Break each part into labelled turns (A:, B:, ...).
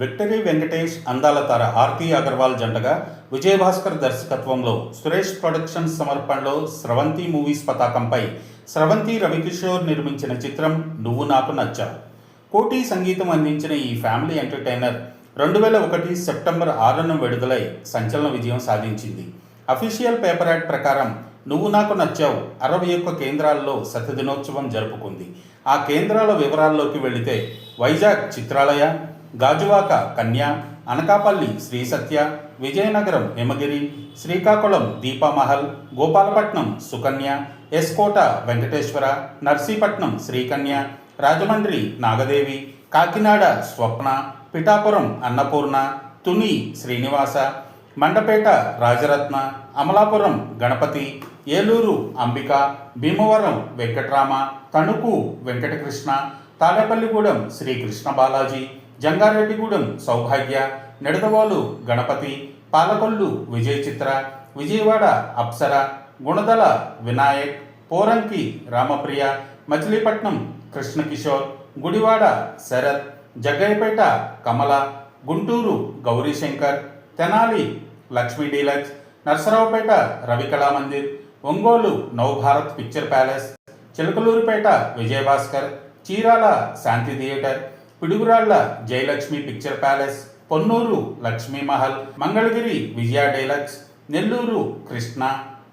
A: Victory Venkatesh అందాల తార ఆర్తి అగర్వాల్ జంటగా విజయభాస్కర్ దర్శకత్వంలో సురేష్ ప్రొడక్షన్స్ సమర్పణలో స్రవంతి మూవీస్ పతాకంపై స్రవంతి రవికిషోర్ నిర్మించిన చిత్రం నువ్వు నాకు నచ్చావు కోటి సంగీతం అందించిన ఈ ఫ్యామిలీ ఎంటర్టైనర్ రెండు వేల ఒకటి సెప్టెంబర్ ఆరున విడుదలై సంచలన విజయం సాధించింది. అఫీషియల్ పేపర్ యాడ్ ప్రకారం నువ్వు నాకు నచ్చావు అరవై ఒక్క కేంద్రాల్లో శతదినోత్సవం జరుపుకుంది. ఆ కేంద్రాల వివరాల్లోకి వెళితే Vizag Chitralaya Gajuwaka Kanya Anakapalli Sri Satya Vizianagaram Himagiri Srikakulam Deepamahal Gopalapatnam Sukanya S Kota Venkateswara Narsipatnam Srikanya Rajahmundry Nagadevi Kakinada Swapna Pithapuram Annapurna Tuni Srinivasa Mandapeta Rajaratna Amalapuram Ganapathi Eluru Ambika Bhimavaram Venkatrama Tanuku Venkatakrishna Tadepalligudem Srikrishna Balaji Jangareddygudem Soubhagya Nidadavole Ganapathi Palakollu Vijaya Chitra Vijayawada Apsara Gunadala Vinayak Poranki Ramapriya Machilipatnam Krishnakishore Gudivada Sarath Jaggayyapeta Kamala Guntur Gaurishankar Tenali Lakshmi deluxe Narasaraopet Ravikala Mandir Ongole Navabharat picture palace Chilakaluripet Vijayabhaskar Chirala Shanti theatre Piduguralla Jayalakshmi picture palace Ponnur Lakshmi Mahal Mangalagiri Vijaya deluxe Nellore Krishna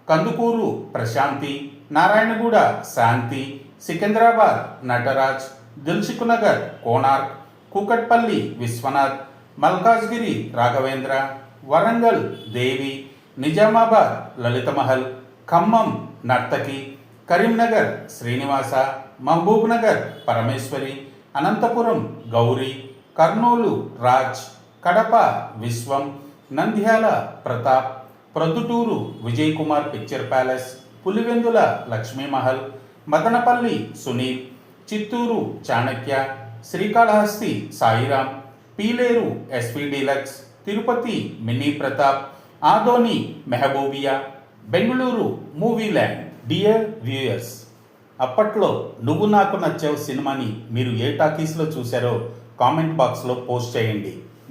A: Kandukur Prashanti Narayanguda Shanti Secunderabad Nataraj Dilsukhnagar Konark Kukatpally Viswanath Malkajgiri Raghavendra Warangal Devi Nizamabad Lalithamahal Khammam Nartaki Karimnagar Srinivasa Mahbubnagar Parameswari Anantapur Gowri Kurnool Raj Kadapa Viswam Nandyal Pratap Proddatur Vijay Kumar picture palace Pulivendula Lakshmimahal Madanapalle Sunil Chittoor Chanakya Srikalahasti Sairam Pileru SV deluxe Tirupati mini Pratap Adoni Mehboobia Bengaluru movie land dear viewers. అప్పట్లో నువ్వు నాకు నచ్చావు సినిమాని మీరు ఏ టాకీస్లో చూశారో comment బాక్స్లో post చేయండి.